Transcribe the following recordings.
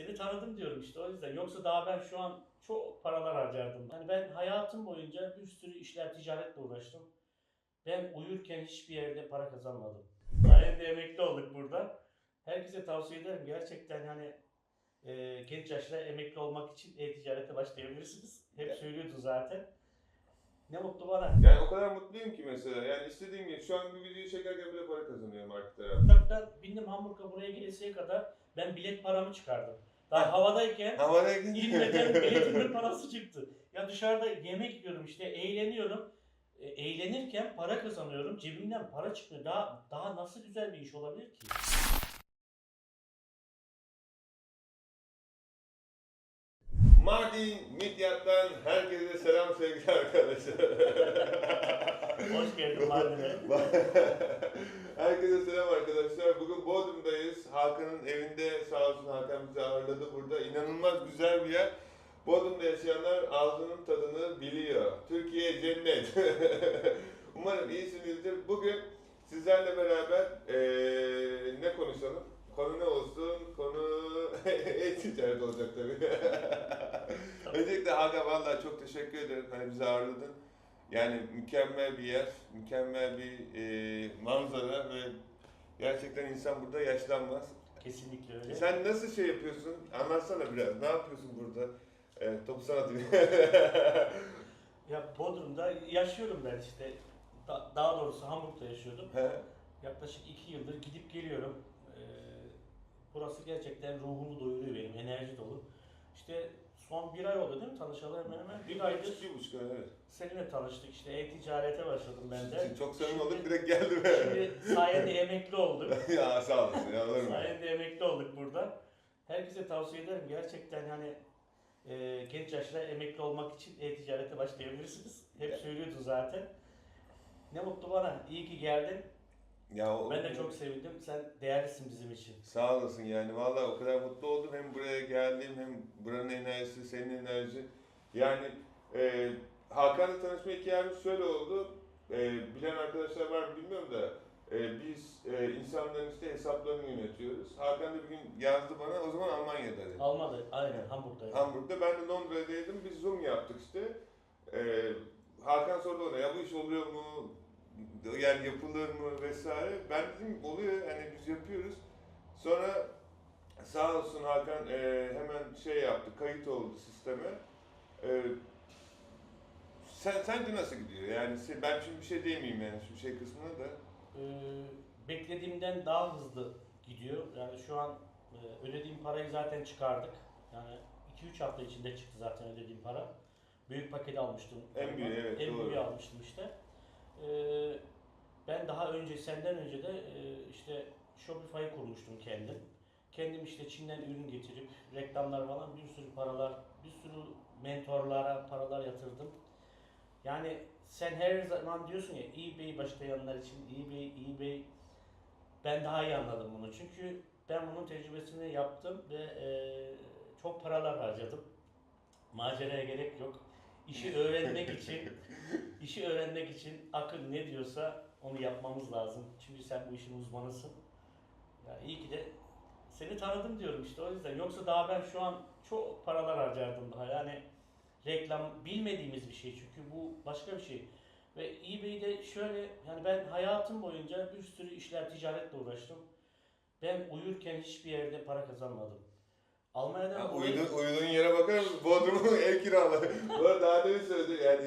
Seni tanıdım diyorum işte o yüzden. Yoksa daha ben şu an çok paralar harcardım. Hani ben hayatım boyunca bir sürü işler ticaretle uğraştım. Ben uyurken hiçbir yerde para kazanmadım. Sayende emekli olduk burada. Herkese tavsiye ederim. Gerçekten hani e, genç yaşta emekli olmak için e-ticarete başlayabilirsiniz. Hep söylüyordu zaten. Ne mutlu bana. Yani o kadar mutluyum ki mesela. Yani istediğim gibi şu an bu videoyu çekerken bile para kazanıyorum artık. Uçaktan bindim Hamburg'a buraya gelesiye kadar ben bilet paramı çıkardım. Daha havadayken Havaya İlmeden biletimin parası çıktı. Ya dışarıda yemek yiyorum işte eğleniyorum. E, eğlenirken para kazanıyorum. Cebimden para çıkmıyor. Daha daha nasıl güzel bir iş olabilir ki? Mardin Midyat'tan herkese selam sevgili arkadaşlar. Hoş geldin Mardin'e. herkese selam arkadaşlar. Bugün Bodrum'dayız. Hakan'ın evinde sağ olsun Hakan bizi ağırladı burada. İnanılmaz güzel bir yer. Bodrum'da yaşayanlar ağzının tadını biliyor. Türkiye cennet. Umarım iyisinizdir. Bugün sizlerle beraber eee, ne konuşalım? Konu ne olsun? Konu e-ticaret olacak tabii. Öncelikle Hakan vallahi çok teşekkür ederim. Hani bizi ağırladın. Yani mükemmel bir yer, mükemmel bir eee, manzara ve gerçekten insan burada yaşlanmaz. Kesinlikle öyle. Sen nasıl şey yapıyorsun? Anlatsana biraz. Ne yapıyorsun burada? Evet, topu sana atayım. Ya Bodrum'da yaşıyorum ben işte. Da- daha doğrusu Hamburg'da yaşıyordum. He. Yaklaşık iki yıldır gidip geliyorum. Ee, burası gerçekten ruhumu doyuruyor benim. Enerji dolu. İşte son bir ay oldu değil mi tanışalı hemen hemen? Bir aydır Bir buçuk ay, evet. seninle tanıştık işte e-ticarete başladım ben de. Çok Şimdi- olduk direkt geldim. Şimdi sayende emekli olduk. ya sağ olasın ya olur mu? sayende emekli olduk burada. Herkese tavsiye ederim. Gerçekten hani e, genç yaşta emekli olmak için e-ticarete başlayabilirsiniz. Hep söylüyordu zaten. Ne mutlu bana. İyi ki geldin. Ya o- Ben de çok sevindim. Sen değerlisin bizim için. Sağ olasın yani. Vallahi o kadar mutlu oldum. Hem buraya geldim hem buranın enerjisi senin enerji yani e, Hakan'la tanışma hikayemiz şöyle oldu. E, bilen arkadaşlar var mı bilmiyorum da e, biz e, insanların işte hesaplarını yönetiyoruz. Hakan da bir gün yazdı bana o zaman Almanya'daydı Almadı. Aynen Hamburg'dayım. Hamburg'da. Ben de Londra'daydım. Biz Zoom yaptık işte. E, Hakan sordu ona ya bu iş oluyor mu yani yapılır mı vesaire ben dedim oluyor hani biz yapıyoruz Sonra sağ olsun Hakan e, hemen şey yaptı, kayıt oldu sisteme. E, sen, sence nasıl gidiyor? Yani ben şimdi bir şey diyemeyeyim yani şu şey kısmına da. Ee, beklediğimden daha hızlı gidiyor. Yani şu an e, ödediğim parayı zaten çıkardık. Yani 2-3 hafta içinde çıktı zaten ödediğim para. Büyük paket almıştım. En büyüğü, evet, En büyüğü almıştım işte. Ee, ben daha önce, senden önce de e, işte Shopify'ı kurmuştum kendim. Kendim işte Çin'den ürün getirip reklamlar falan bir sürü paralar, bir sürü mentorlara paralar yatırdım. Yani sen her zaman diyorsun ya eBay başlayanlar için eBay, eBay ben daha iyi anladım bunu. Çünkü ben bunun tecrübesini yaptım ve e, çok paralar harcadım. Maceraya gerek yok. İşi öğrenmek için, işi öğrenmek için akıl ne diyorsa onu yapmamız lazım. Çünkü sen bu işin uzmanısın. Ya iyi ki de seni tanıdım diyorum işte o yüzden. Yoksa daha ben şu an çok paralar harcardım daha. Yani reklam bilmediğimiz bir şey çünkü bu başka bir şey. Ve eBay'de şöyle yani ben hayatım boyunca bir sürü işler ticaretle uğraştım. Ben uyurken hiçbir yerde para kazanmadım. Almanya'dan Ya, dolayı- uyudun, uyuduğun yere bakar mısın? Bodrum'un ev kiralı. Bu daha demin söyledi yani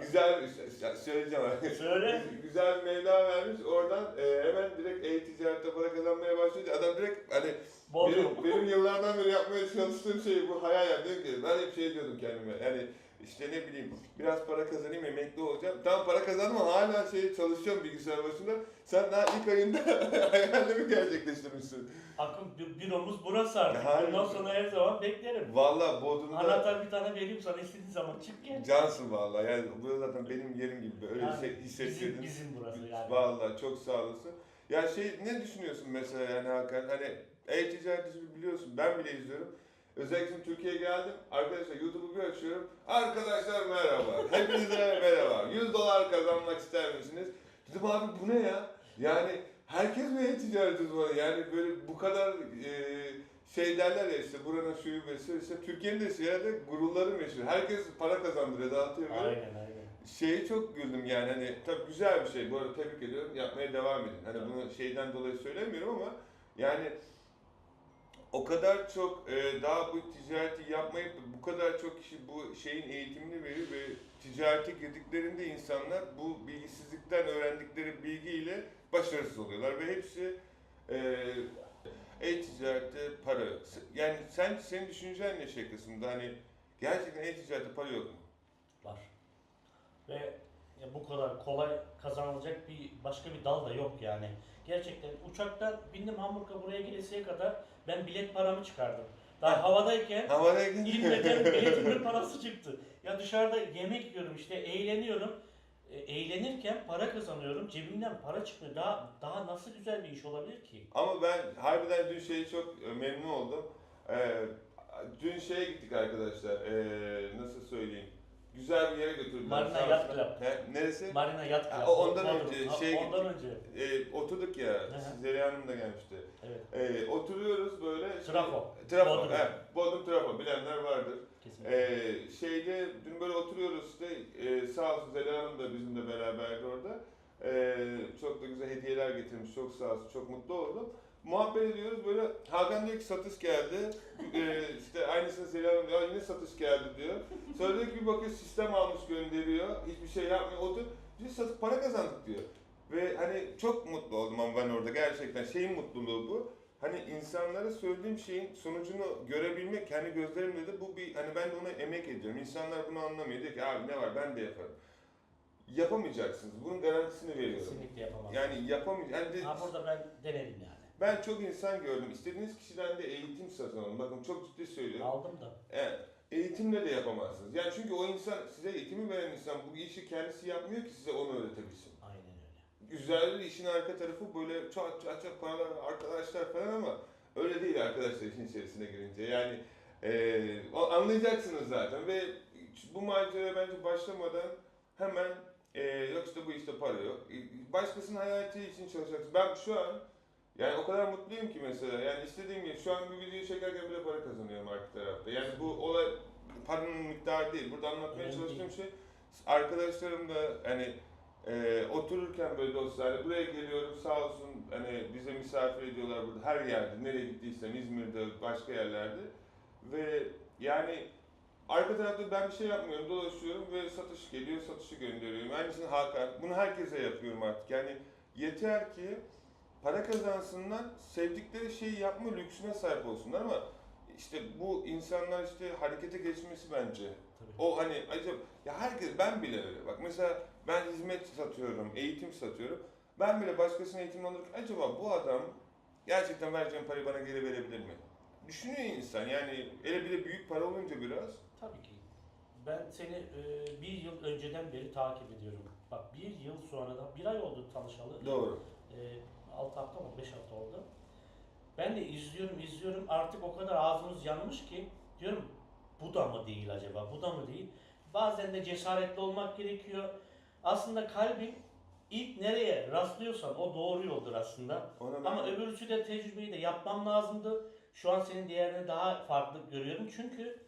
güzel bir söyleyeceğim. Söyle. güzel bir mevla vermiş. Oradan e, hemen direkt e-ticarette para kazanmaya başlayınca adam direkt hani Bodrum. Benim, benim yıllardan beri yapmaya çalıştığım şey bu hayal yani. Diyorum ki ben hep şey diyordum kendime. Yani işte ne bileyim biraz para kazanayım emekli olacağım. Tam para kazandım ama hala şey çalışıyorum bilgisayar başında. Sen daha ilk ayında hayalimi gerçekleştirmişsin. Akın bü- büromuz burası artık. Hayır. Bundan sonra her zaman beklerim. Vallahi Bodrum'da Anahtar bir tane vereyim sana istediğin zaman çık gel. cansın vallahi. Yani bu zaten benim yerim gibi öyle Yani hisset- hissettirdin. Bizim, bizim burası yani. Vallahi çok sağ olasın. Ya şey ne düşünüyorsun mesela yani Hakan? Hani e-ticaret biliyorsun. Ben bile izliyorum. Özellikle Türkiye'ye geldim. Arkadaşlar YouTube'u bir açıyorum. Arkadaşlar merhaba. Hepinize merhaba. 100 dolar kazanmak ister misiniz? Dedim abi bu ne ya? Yani herkes mi e-ticaret uzmanı? Yani böyle bu kadar e, şey derler ya işte buranın şubesi işte Türkiye'nin de ziyade gururları meşhur. Herkes para kazandırıyor, dağıtıyor böyle. Aynen aynen. Şeye çok güldüm yani hani tabii güzel bir şey bu arada tebrik ediyorum yapmaya devam edin. Hani bunu şeyden dolayı söylemiyorum ama yani o kadar çok e, daha bu ticareti yapmayıp bu kadar çok kişi bu şeyin eğitimini veriyor ve ticarete girdiklerinde insanlar bu bilgisizlikten öğrendikleri bilgiyle başarısız oluyorlar ve hepsi e, e-ticarette para yok. Yani sen senin düşüncen ne şey kısmında hani gerçekten e-ticarette para yok mu? Var. Ve ya bu kadar kolay kazanılacak bir başka bir dal da yok yani. Gerçekten uçaktan bindim Hamburg'a buraya gelesiye kadar ben bilet paramı çıkardım. Daha havadayken Havadayken İlmeden biletimin parası çıktı. Ya dışarıda yemek yiyorum işte eğleniyorum. E, eğlenirken para kazanıyorum. Cebimden para çıkmıyor. Daha daha nasıl güzel bir iş olabilir ki? Ama ben harbiden dün şeyi çok e, memnun oldum. Ee, dün şeye gittik arkadaşlar. Ee, nasıl söyleyeyim? Güzel bir yere götürdüler. Marina Sağ Yacht olsun. Club. He, neresi? Marina Yacht Ha, Club. o ondan Bodrum. önce Ha, şeye Ondan önce. Ee, oturduk ya. hı. Zeliha Hanım da gelmişti. Evet. Ee, oturuyoruz böyle. şey- Trafo. Trafo. Bodrum. He, Bodrum Trafo. Bilenler vardır. Kesinlikle. Ee, şeyde dün böyle oturuyoruz işte e, sağ olsun Zeliha Hanım da bizimle beraberdi orada. Ee, çok da güzel hediyeler getirmiş çok sağ olsun çok mutlu oldum. Muhabbet ediyoruz böyle Hakan diyor ki satış geldi. Ee, işte aynısını Hanım diyor yine satış geldi diyor. Sonra diyor ki bir bakıyor sistem almış gönderiyor hiçbir şey yapmıyor otur. Biz satış para kazandık diyor. Ve hani çok mutlu oldum ama ben orada gerçekten şeyin mutluluğu bu. Hani insanlara söylediğim şeyin sonucunu görebilmek kendi gözlerimle de bu bir hani ben de ona emek ediyorum. İnsanlar bunu anlamıyor. Diyor ki abi ne var ben de yaparım. Yapamayacaksınız. Bunun garantisini veriyorum. Kesinlikle yapamam. Yani yapamayacaksınız. Yani de- ha burada ben denedim yani. Ben çok insan gördüm. İstediğiniz kişiden de eğitim satın alın. Bakın çok ciddi söylüyorum. Aldım da. Evet. Eğitimle de yapamazsınız. Yani çünkü o insan size eğitimi veren insan bu işi kendisi yapmıyor ki size onu öğretebilsin. Aynen öyle. güzel işin arka tarafı böyle çok çok çok paralar arkadaşlar falan ama öyle değil arkadaşlar işin içerisine girince yani o anlayacaksınız zaten ve bu maceraya bence başlamadan hemen eee, yok işte bu işte para yok başkasının hayatı için çalışacaksın ben şu an yani o kadar mutluyum ki mesela. Yani istediğim gibi şu an bir videoyu çekerken bile para kazanıyorum arka tarafta. Yani bu olay paranın miktarı değil. Burada anlatmaya Önemli çalıştığım şey arkadaşlarım da hani ee, otururken böyle dostlar hani buraya geliyorum sağ olsun hani bize misafir ediyorlar burada. Her yerde nereye gittiysem İzmir'de başka yerlerde. Ve yani arka tarafta ben bir şey yapmıyorum dolaşıyorum ve satış geliyor satışı gönderiyorum. Aynısını Hakan bunu herkese yapıyorum artık. Yani yeter ki para kazansınlar sevdikleri şeyi yapma lüksüne sahip olsunlar ama işte bu insanlar işte harekete geçmesi bence Tabii. o hani acaba ya herkes ben bile öyle. Bak mesela ben hizmet satıyorum, eğitim satıyorum. Ben bile başkasının eğitimini alırken acaba bu adam gerçekten vereceğim parayı bana geri verebilir mi? Düşünüyor insan yani ele bile büyük para olunca biraz. Tabii ki. Ben seni e, bir yıl önceden beri takip ediyorum. Bak bir yıl sonra da bir ay oldu tanışalı. Doğru. E, 6 hafta mı 5 hafta oldu. Ben de izliyorum izliyorum artık o kadar ağzımız yanmış ki diyorum bu da mı değil acaba bu da mı değil. Bazen de cesaretli olmak gerekiyor. Aslında kalbin ilk nereye rastlıyorsan o doğru yoldur aslında. Ona Ama öbürüsü de tecrübeyi de yapmam lazımdı. Şu an senin diğerini daha farklı görüyorum. Çünkü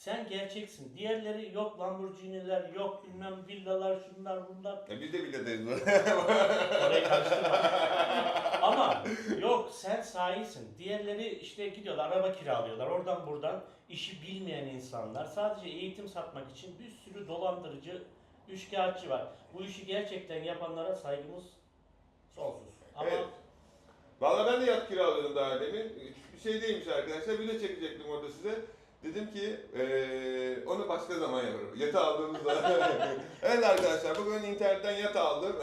sen gerçeksin. Diğerleri yok Lamborghini'ler, yok bilmem villalar, şunlar bunlar. Ya biz de bile deyiz Orayı karıştırma. Ama yok sen sahisin. Diğerleri işte gidiyorlar araba kiralıyorlar. Oradan buradan işi bilmeyen insanlar. Sadece eğitim satmak için bir sürü dolandırıcı, üçkağıtçı var. Bu işi gerçekten yapanlara saygımız sonsuz. Ama Evet. Valla ben de yat kiralıyordum daha demin. Bir şey değilmiş arkadaşlar. Video çekecektim orada size. Dedim ki eee onu başka zaman yaparım. Yatı aldığımızda. evet arkadaşlar bugün internetten yat aldım.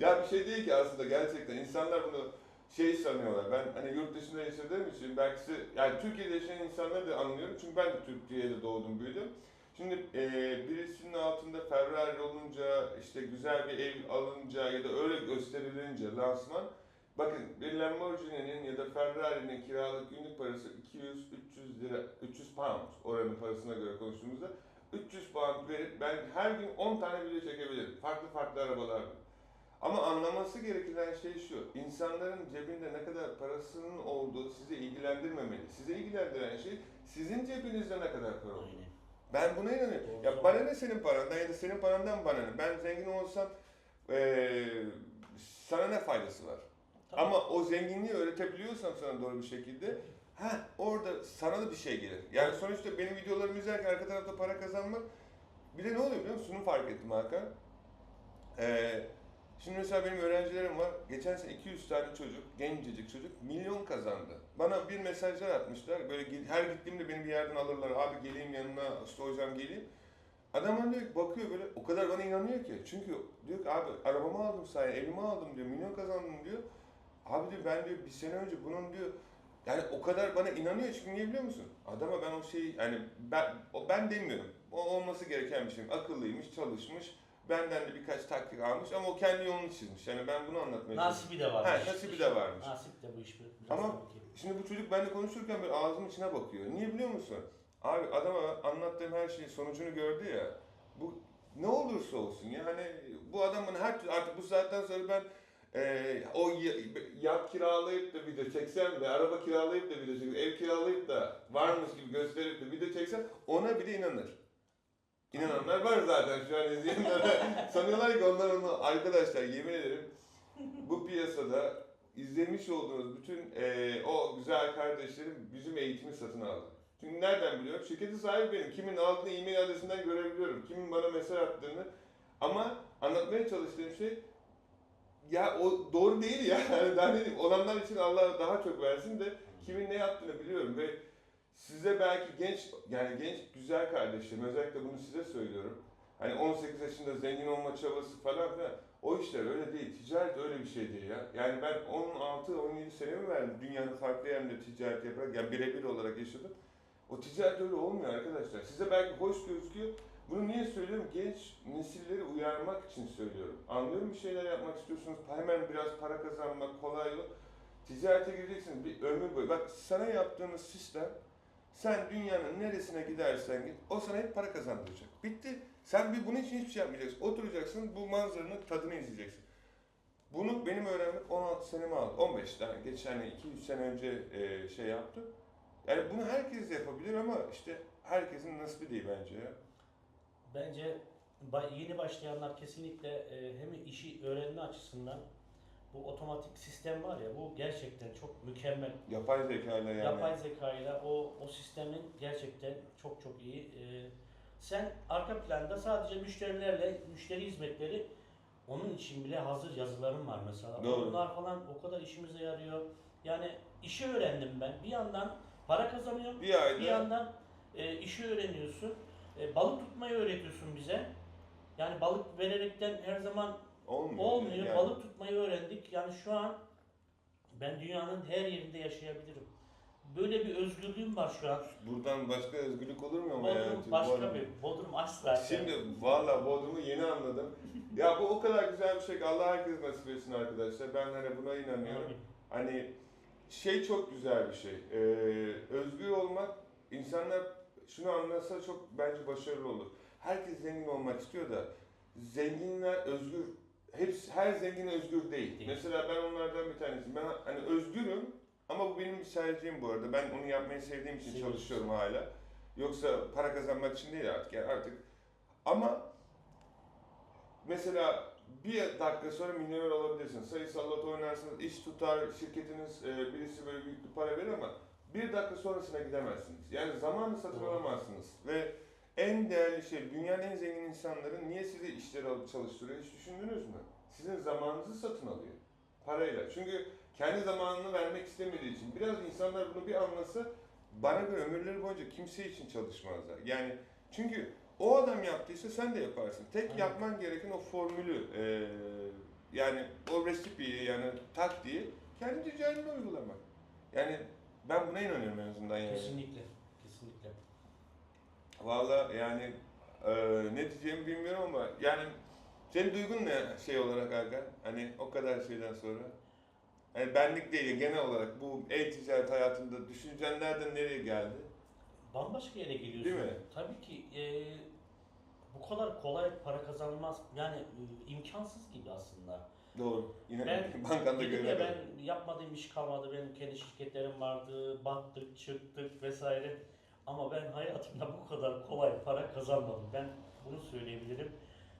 ya bir şey değil ki aslında gerçekten. İnsanlar bunu şey sanıyorlar. Ben hani yurt dışında yaşadığım için belki yani Türkiye'de yaşayan insanları da anlıyorum. Çünkü ben de Türkiye'de doğdum büyüdüm. Şimdi eee birisinin altında Ferrari olunca, işte güzel bir ev alınca ya da öyle gösterilince lansman Bakın bir Lamborghini'nin ya da Ferrari'nin kiralık günlük parası 200-300 lira, 300 pound oranın parasına göre konuştuğumuzda 300 pound verip ben her gün 10 tane video çekebilirim. Farklı farklı arabalarla. Ama anlaması gereken şey şu. insanların cebinde ne kadar parasının olduğu size ilgilendirmemeli. Size ilgilendiren şey sizin cebinizde ne kadar para olduğu. Aynen. Ben buna inanıyorum. Doğru. Ya bana ne senin parandan ya da senin parandan bana ne? Ben zengin olsam eee, sana ne faydası var? Ama o zenginliği öğretebiliyorsam sana doğru bir şekilde ha orada sana da bir şey gelir. Yani sonuçta benim videolarımı izlerken arka tarafta para kazanmak bir de ne oluyor biliyor musun? Şunu fark ettim Hakan. Ee, şimdi mesela benim öğrencilerim var. Geçen sene 200 tane çocuk, gencecik çocuk milyon kazandı. Bana bir mesajlar atmışlar. Böyle her gittiğimde beni bir yerden alırlar. Abi geleyim yanına, işte hocam geleyim. Adam bana diyor ki, bakıyor böyle o kadar bana inanıyor ki. Çünkü diyor ki abi arabamı aldım sayende, evimi aldım diyor, milyon kazandım diyor. Abi diyor ben diyor bir sene önce bunun diyor yani o kadar bana inanıyor çünkü niye biliyor musun? Adama ben o şeyi yani ben o ben demiyorum. O olması gereken bir şey. Akıllıymış, çalışmış. Benden de birkaç taktik almış ama o kendi yolunu çizmiş. Yani ben bunu anlatmaya. Nasibi de varmış. Ha, nasibi de varmış. Nasip de bu iş biraz Ama- tabii ki. Şimdi bu çocuk benimle konuşurken böyle ağzımın içine bakıyor. Niye biliyor musun? Abi adama anlattığım her şeyin sonucunu gördü ya. Bu ne olursa olsun yani bu adamın her türlü artık bu saatten sonra ben eee, o ya- yat kiralayıp da video çeksem de araba kiralayıp da video çeksem, ev kiralayıp da varmış gibi gösterip de video çeksem ona bile inanır. İnananlar var zaten şu an izleyenler. Sanıyorlar ki onlar onu arkadaşlar yemin ederim bu piyasada izlemiş olduğunuz bütün eee, o güzel kardeşlerim bizim eğitimi satın aldı. Çünkü nereden biliyorum? Şirketin sahibi benim. Kimin aldığını e-mail adresinden görebiliyorum. Kimin bana mesaj attığını. Ama anlatmaya çalıştığım şey ya o doğru değil ya. Yani daha ne olanlar için Allah daha çok versin de kimin ne yaptığını biliyorum ve size belki genç yani genç güzel kardeşlerim özellikle bunu size söylüyorum. Hani 18 yaşında zengin olma çabası falan filan o işler öyle değil. Ticaret öyle bir şey değil ya. Yani ben 16-17 senemi verdim dünyanın farklı yerinde ticaret yaparak yani birebir olarak yaşadım. O ticaret öyle olmuyor arkadaşlar. Size belki hoş gözüküyor. Bunu niye söylüyorum? Genç nesilleri uyarmak için söylüyorum. Anlıyorum bir şeyler yapmak istiyorsunuz. Hemen biraz para kazanmak kolay yol. Ticarete gireceksiniz bir ömür boyu. Bak sana yaptığımız sistem sen dünyanın neresine gidersen git o sana hep para kazandıracak. Bitti. Sen bir bunun için hiçbir şey yapmayacaksın. Oturacaksın bu manzaranın tadını izleyeceksin. Bunu benim öğrenmek 16 senemi aldı. 15 tane. Geçen 2-3 sene önce e, şey yaptım. Yani bunu herkes yapabilir ama işte herkesin nasibi değil bence ya. Bence yeni başlayanlar kesinlikle e, hem işi öğrenme açısından bu otomatik sistem var ya bu gerçekten çok mükemmel. Yapay zekayla yani. Yapay zekayla o o sistemin gerçekten çok çok iyi. E, sen arka planda sadece müşterilerle müşteri hizmetleri onun için bile hazır yazılarım var mesela. Doğru. Bunlar falan o kadar işimize yarıyor. Yani işi öğrendim ben. Bir yandan para kazanıyorum. Bir ayda Bir yandan e, işi öğreniyorsun. E, balık tutmayı öğretiyorsun bize. Yani balık vererekten her zaman olmuyor. olmuyor. Yani. Balık tutmayı öğrendik. Yani şu an ben dünyanın her yerinde yaşayabilirim. Böyle bir özgürlüğüm var şu an. Buradan başka özgürlük olur mu ama yani? Bodrum Türk başka Bodrum. bir. Bodrum asla. Şimdi valla Bodrum'u yeni anladım. Ya bu o kadar güzel bir şey ki Allah herkes nasip etsin arkadaşlar. Ben hani buna inanıyorum. Amin. Hani şey çok güzel bir şey. Ee, özgür olmak insanlar şunu anlasa çok bence başarılı olur. Herkes zengin olmak istiyor da zenginler özgür hepsi her zengin özgür değil. Değil. Mesela ben onlardan bir tanesiyim. Ben hani özgürüm ama bu benim tercihim bu arada. Ben onu yapmayı sevdiğim için Seviyorsun. çalışıyorum hala. Yoksa para kazanmak için değil artık yani artık. Ama mesela bir dakika sonra milyoner olabilirsin. Sayısal loto oynarsınız, iş tutar, şirketiniz e, birisi böyle büyük bir para verir ama bir dakika sonrasına gidemezsiniz. Yani zamanı satın alamazsınız. Ve en değerli şey, dünyanın en zengin insanları niye size işleri alıp çalıştırıyor hiç düşündünüz mü? Sizin zamanınızı satın alıyor. Parayla. Çünkü kendi zamanını vermek istemediği için. Biraz insanlar bunu bir anlasa bana göre ömürleri boyunca kimse için çalışmazlar. Yani çünkü o adam yaptıysa sen de yaparsın. Tek Aynen. yapman gereken o formülü, eee, yani o resipiyi yani taktiği kendi ticaretine uygulamak. Yani ben buna inanıyorum en azından yani. Kesinlikle. Kesinlikle. Valla yani eee, ne diyeceğimi bilmiyorum ama yani senin duygun ne şey olarak Hakan? Hani o kadar şeyden sonra. Yani benlik değil genel olarak bu e-ticaret hayatında düşüncen nereden nereye geldi? Bambaşka yere geliyorsun. Değil mi? Tabii ki e, bu kadar kolay para kazanılmaz. Yani e, imkansız gibi aslında. Doğru. Yine Ben bankanda dedim görev ya yapıyorum. ben yapmadığım iş kalmadı. Benim kendi şirketlerim vardı. Battık, çıktık vesaire. Ama ben hayatımda bu kadar kolay para kazanmadım. Ben bunu söyleyebilirim.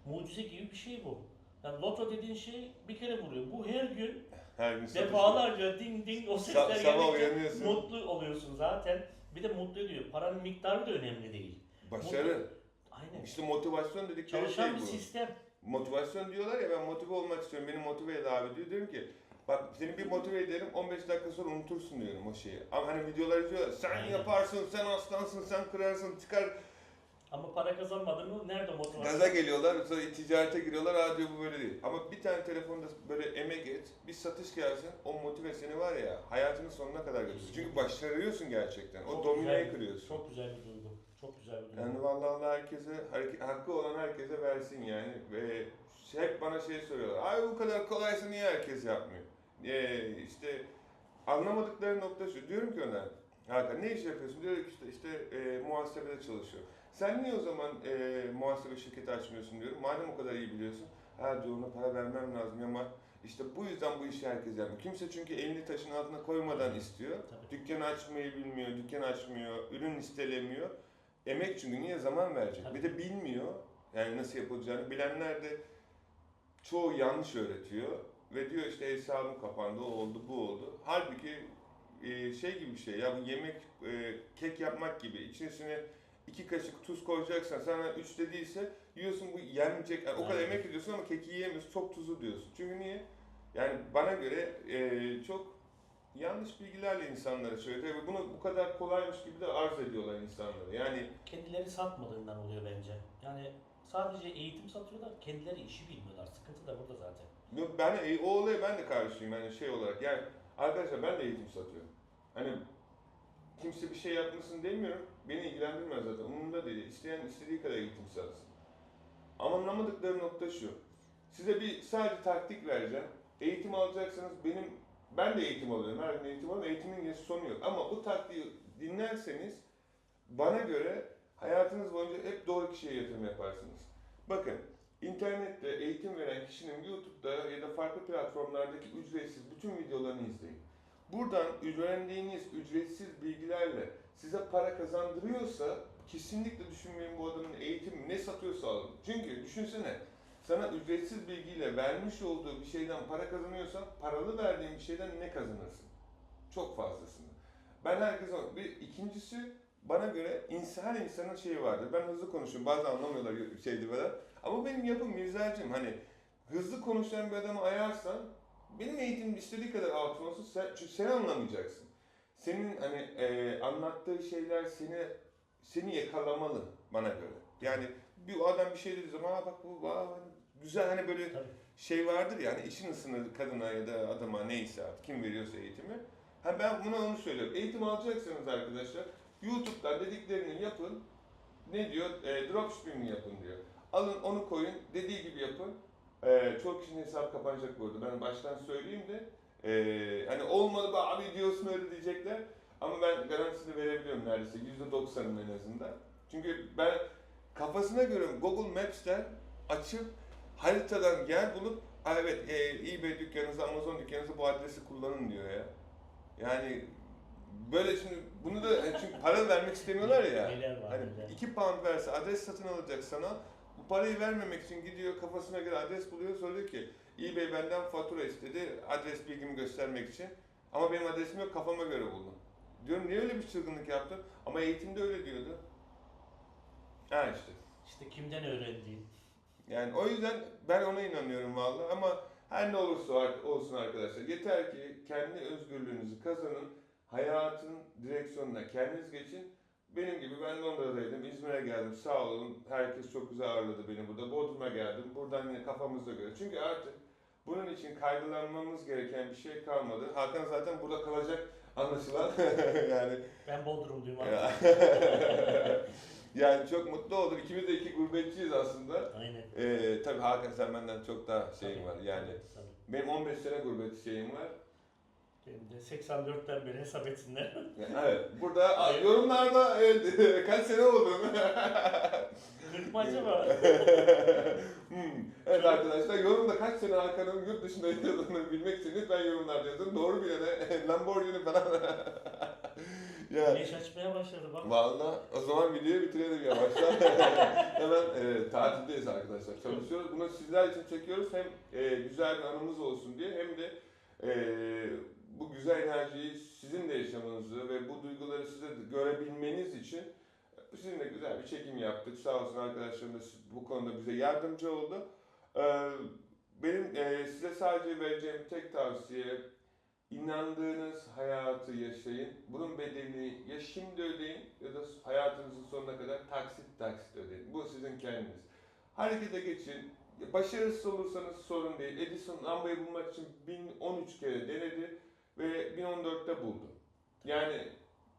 Mucize gibi bir şey bu. Yani loto dediğin şey bir kere vuruyor. Bu her gün Her gün defalarca ding ding o Sa- sesler sabah gelince mutlu oluyorsun zaten. Bir de mutlu ediyor. Paranın miktarı da önemli değil. Başarı. Aynen. İşte motivasyon dedikleri Çalışan şey bir bu. sistem. Motivasyon diyorlar ya ben motive olmak istiyorum. Beni motive et abi diyor. Diyorum ki bak seni bir motive ederim 15 dakika sonra unutursun diyorum o şeyi. Ama hani videolar izliyorlar. Sen yaparsın, sen aslansın, sen kırarsın, çıkar. Ama para kazanmadın mı nerede motivasyon? Gaza geliyorlar, sonra ticarete giriyorlar. Aa diyor bu böyle değil. Ama bir tane telefonda böyle emek et, bir satış gelsin. O motive seni var ya hayatının sonuna kadar götürür. Çünkü başarıyorsun gerçekten. O Çok domineyi güzel- kırıyorsun. Çok güzel bir. Çok güzel bir duygu. Yani vallahi Allah herkese, hakkı olan herkese versin yani. Ve hep bana şey soruyorlar. Ay bu kadar kolaysa niye herkes yapmıyor? Ee, işte anlamadıkları nokta şu. Diyorum ki ona, Hakan ne iş yapıyorsun? Diyor ki işte, işte e, muhasebede çalışıyor. Sen niye o zaman e, muhasebe şirketi açmıyorsun diyorum. Madem o kadar iyi biliyorsun. Ha diyor ona para vermem lazım ama işte bu yüzden bu işi herkes yapmıyor. Kimse çünkü elini taşın altına koymadan istiyor. Tabii. Dükkanı açmayı bilmiyor, dükkan açmıyor, ürün listelemiyor. Emek çünkü niye zaman verecek? Tabii. Bir de bilmiyor. Yani nasıl yapılacağını. Bilenler de çoğu yanlış öğretiyor. Ve diyor işte hesabım kapandı, o oldu, bu oldu. Halbuki e, şey gibi bir şey ya bu yemek, e, kek yapmak gibi. İçine iki kaşık tuz koyacaksan sana üç dediyse yiyorsun bu yenmeyecek. Yani o kadar emek ediyorsun ama keki yiyemiyorsun. Çok tuzlu diyorsun. Çünkü niye? Yani bana göre e, çok yanlış bilgilerle insanlara söylüyor ve bunu bu kadar kolaymış gibi de arz ediyorlar insanlara. Yani Kendileri satmadığından oluyor bence. Yani sadece eğitim satıyorlar, kendileri işi bilmiyorlar. Sıkıntı da burada zaten. Yok, ben o olaya ben de karşıyım yani şey olarak. Yani arkadaşlar ben de eğitim satıyorum. Hani kimse bir şey yapmasın demiyorum. Beni ilgilendirmez zaten. Umurumda değil. İsteyen istediği kadar eğitim satsın. Ama anlamadıkları nokta şu. Size bir sadece taktik vereceğim. Eğitim alacaksanız benim ben de eğitim alıyorum. Her gün eğitim alıyorum. Eğitimin sonu yok. Ama bu taktiği dinlerseniz bana göre hayatınız boyunca hep doğru kişiye yatırım yaparsınız. Bakın İnternette eğitim veren kişinin YouTube'da ya da farklı platformlardaki ücretsiz bütün videolarını izleyin. Buradan öğrendiğiniz ücretsiz bilgilerle size para kazandırıyorsa kesinlikle düşünmeyin bu adamın eğitimi ne satıyorsa alın. Çünkü düşünsene sana ücretsiz bilgiyle vermiş olduğu bir şeyden para kazanıyorsan paralı verdiğin bir şeyden ne kazanırsın? Çok fazlasını. Ben herkese bir ikincisi bana göre insan, her insanın şeyi vardır. Ben hızlı konuşuyorum. Bazen anlamıyorlar şeydi böyle. Ama benim yapım Mirzacığım hani hızlı konuşan bir adamı ayarsan benim eğitimim istediği kadar altın olsun sen, çünkü sen anlamayacaksın. Senin hani e, anlattığı şeyler seni seni yakalamalı bana göre. Yani bir adam bir şey dediği zaman "Aa bak bu aa, güzel hani böyle Tabii. şey vardır ya hani işin ısınır kadına ya da adama neyse artık kim veriyorsa eğitimi. Ha ben buna onu söylüyorum. Eğitim alacaksanız arkadaşlar YouTube'dan dediklerini yapın. Ne diyor? E, dropshipping yapın diyor. Alın onu koyun. Dediği gibi yapın. E, çok kişinin hesap kapanacak bu arada. Ben baştan söyleyeyim de. E, hani olmadı be abi diyorsun öyle diyecekler. Ama ben garantisini verebiliyorum neredeyse. %90'ın en azından. Çünkü ben kafasına göre Google Maps'ten açıp haritadan yer bulup "Aa, evet e, eBay dükkanınızı, Amazon dükkanınızı bu adresi kullanın diyor ya. Yani böyle şimdi bunu da hani çünkü para vermek istemiyorlar ya. Neler var Hani neler. 2 pound verse adres satın alacak sana. Bu parayı vermemek için gidiyor kafasına göre adres buluyor. Soruyor ki eBay benden fatura istedi adres bilgimi göstermek için. Ama benim adresim yok kafama göre buldum. Diyorum niye öyle bir çılgınlık yaptın? Ama eğitimde öyle diyordu. Ha işte. İşte kimden öğrendiğin. Yani o yüzden ben ona inanıyorum vallahi ama her ne olursa olsun arkadaşlar yeter ki kendi özgürlüğünüzü kazanın. Hayatın direksiyonuna kendiniz geçin. Benim gibi ben Londra'daydım, İzmir'e geldim sağ olun. Herkes çok güzel ağırladı beni burada. Bodrum'a geldim. Buradan yine kafamızda göre. Çünkü artık bunun için kaygılanmamız gereken bir şey kalmadı. Hakan zaten burada kalacak anlaşılan. yani Ben Bodrumluyum artık. yani çok mutlu oldum. İkimiz de iki gurbetçiyiz aslında. Aynen. Ee, tabii Hakan sen benden çok daha şeyin Tabii, var yani. tabii. Benim 15 sene gurbet şeyim var. Benim de 84'ten beri hesap etsinler. Evet. Burada yorumlarda evet, kaç sene olduğunu. 40 mı acaba? Hmm. Evet arkadaşlar yorumda kaç sene Hakan'ın yurt dışında yaşadığını bilmek için lütfen yorumlarda yazın. Doğru bilene Lamborghini falan. Ya. Güneş açmaya başladı bak. Valla o zaman videoyu bitirelim yavaştan. Hemen e, tatildeyiz arkadaşlar. Çalışıyoruz. Bunu sizler için çekiyoruz. Hem e, güzel bir anımız olsun diye hem de e, bu güzel enerjiyi sizin de yaşamanızı ve bu duyguları size de görebilmeniz için sizinle güzel bir çekim yaptık. Sağ olsun arkadaşlarım da bu konuda bize yardımcı oldu. E, benim e, size sadece vereceğim tek tavsiye İnandığınız hayatı yaşayın. Bunun bedelini ya şimdi ödeyin ya da hayatınızın sonuna kadar taksit taksit ödeyin. Bu sizin kendiniz. Harekete geçin. Başarısız olursanız sorun değil. Edison lambayı bulmak için 1013 kere denedi ve 1014'te buldu. Yani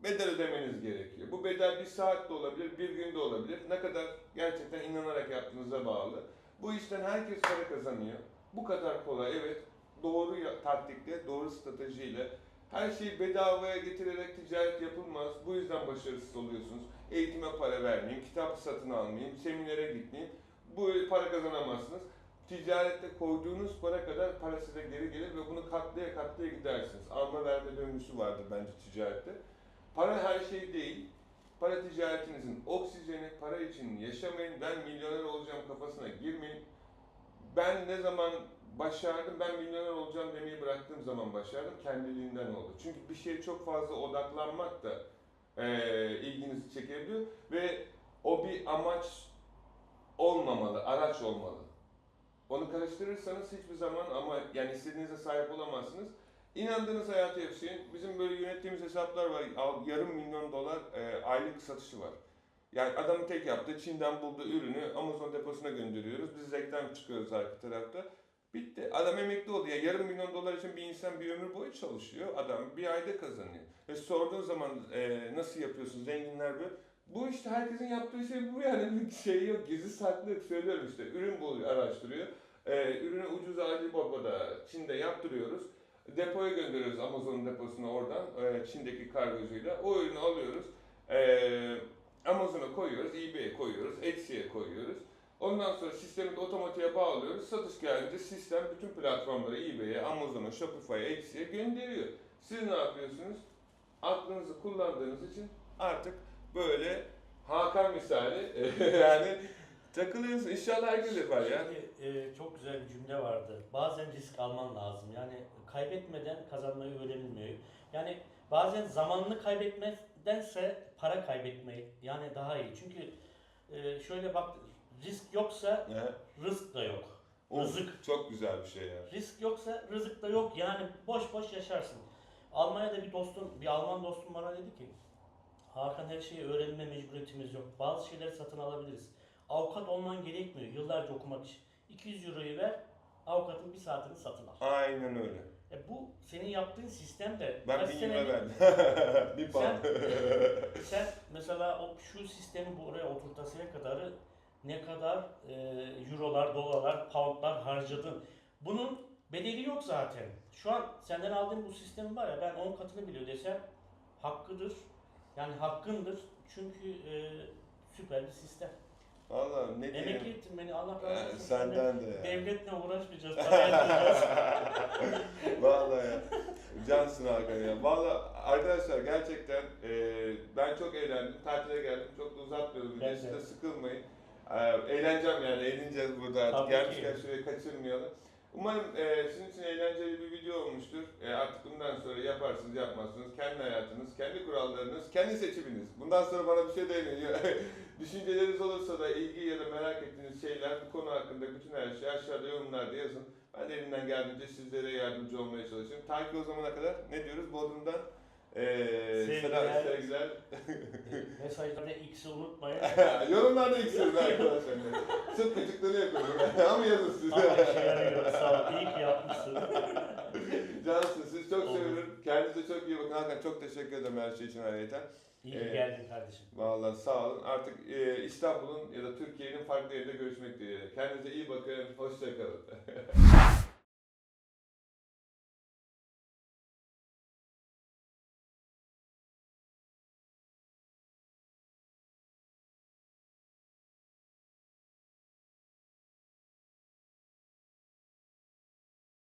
bedel ödemeniz gerekiyor. Bu bedel bir saat de olabilir, bir gün de olabilir. Ne kadar gerçekten inanarak yaptığınıza bağlı. Bu işten herkes para kazanıyor. Bu kadar kolay evet doğru taktikle, doğru stratejiyle her şeyi bedavaya getirerek ticaret yapılmaz. Bu yüzden başarısız oluyorsunuz. Eğitime para vermeyeyim, kitap satın almayayım, seminere gitmeyeyim. Bu para kazanamazsınız. Ticarette koyduğunuz para kadar para size geri gelir ve bunu katlaya katlaya gidersiniz. Alma verme döngüsü vardır bence ticarette. Para her şey değil. Para ticaretinizin oksijeni, para için yaşamayın. Ben milyoner olacağım kafasına girmeyin. Ben ne zaman başardım, ben milyoner olacağım demeyi bıraktığım zaman başardım. Kendiliğinden oldu. Çünkü bir şeye çok fazla odaklanmak da eee, ilginizi çekebiliyor ve o bir amaç olmamalı, araç olmalı. Onu karıştırırsanız hiçbir zaman ama yani istediğinize sahip olamazsınız. İnandığınız hayatı yaşayın. Bizim böyle yönettiğimiz hesaplar var. Yarım milyon dolar e, aylık satışı var. Yani adamın tek yaptığı Çin'den bulduğu ürünü Amazon deposuna gönderiyoruz. Biz reklam çıkıyoruz arka tarafta. Bitti. Adam emekli oldu. Ya yarım milyon dolar için bir insan bir ömür boyu çalışıyor. Adam bir ayda kazanıyor. Ve sorduğun zaman e, nasıl yapıyorsun zenginler böyle. Bu işte herkesin yaptığı şey bu yani bir şey yok. Gizli saklı. Söylüyorum işte. Ürün buluyor, araştırıyor. E, ürünü ucuz Alibaba'da Çin'de yaptırıyoruz. Depoya gönderiyoruz Amazon deposuna oradan e, Çin'deki kargocuyla. O ürünü alıyoruz. E, Amazon'a koyuyoruz, eBay'e koyuyoruz, Etsy'ye koyuyoruz. Ondan sonra sistemi de otomatiğe bağlıyoruz. Satış gelince sistem bütün platformlara eBay'e, Amazon'a, Shopify'a, Etsy'ye gönderiyor. Siz ne yapıyorsunuz? Aklınızı kullandığınız için artık böyle Hakan misali yani takılıyorsun. İnşallah herkes yapar ya. Şimdi e, çok güzel bir cümle vardı. Bazen risk alman lazım. Yani kaybetmeden kazanmayı öğrenilmiyor. Yani bazen zamanını kaybetmedense para kaybetmeyi yani daha iyi. Çünkü e, şöyle bak risk yoksa Ya. rızık da yok. Of, Rızık. çok güzel bir şey ya. Risk yoksa rızık da yok. Yani boş boş yaşarsın. Almanya'da bir dostum, bir Alman dostum bana dedi ki Hakan her şeyi öğrenme mecburiyetimiz yok. Bazı şeyleri satın alabiliriz. Avukat olman gerekmiyor yıllarca okumak için. 200 euroyu ver, avukatın bir saatini satın al. Aynen öyle. E bu senin yaptığın sistem de Ben kaç bin senelik- euro verdim. bir sen, pound. sen mesela o şu sistemi buraya oturtasıya kadarı ne kadar e, eurolar, dolarlar, poundlar harcadın. Bunun bedeli yok zaten. Şu an senden aldığım bu sistem var ya ben 10 katını bile ödesem hakkıdır. Yani hakkındır. Çünkü e, süper bir sistem. Valla ne diyeyim. Emekli ettin beni Allah razı Ee, olsun. senden de ya. Devletle uğraşmayacağız. Vallahi ya. Cansın Hakan ya. Vallahi arkadaşlar gerçekten e, ben çok eğlendim. Tatile geldim. Çok da uzatmıyorum. Siz de sıkılmayın. E, eğleneceğim yani. Eğleneceğiz burada artık. Tabii Gelmişken ki. şurayı kaçırmayalım. Umarım e, sizin için eğlenceli bir video olmuştur. E, artık bundan sonra yaparsınız yapmazsınız. Kendi hayatınız, kendi kurallarınız, kendi seçiminiz. Bundan sonra bana bir şey demiyor. Düşünceleriniz olursa da ilgi ya da merak ettiğiniz şeyler bu konu hakkında bütün her şeyi aşağıda yorumlarda yazın. Ben de elimden geldiğince sizlere yardımcı olmaya çalışıyorum. Ta ki o zamana kadar ne diyoruz? Bodrum'dan eee selam, Sevgiler. sevgiler. Mesajlarda X'i unutmayın. Yorumlarda iksiniz arkadaşlar. Sırf gıcıklığını yapıyorum. Ama yazın siz. Ama işe yarıyor. Sağ ol. İyi ki yapmışsın. Cansın siz çok Olur. seviyorum. Kendinize çok iyi bakın. Hakan çok teşekkür ederim her şey için ayrıca. İyi ki Evet. geldin kardeşim. Vallahi sağ olun. Artık eee, İstanbul'un ya da Türkiye'nin farklı yerinde görüşmek dileğiyle. Kendinize iyi bakın. Hoşçakalın.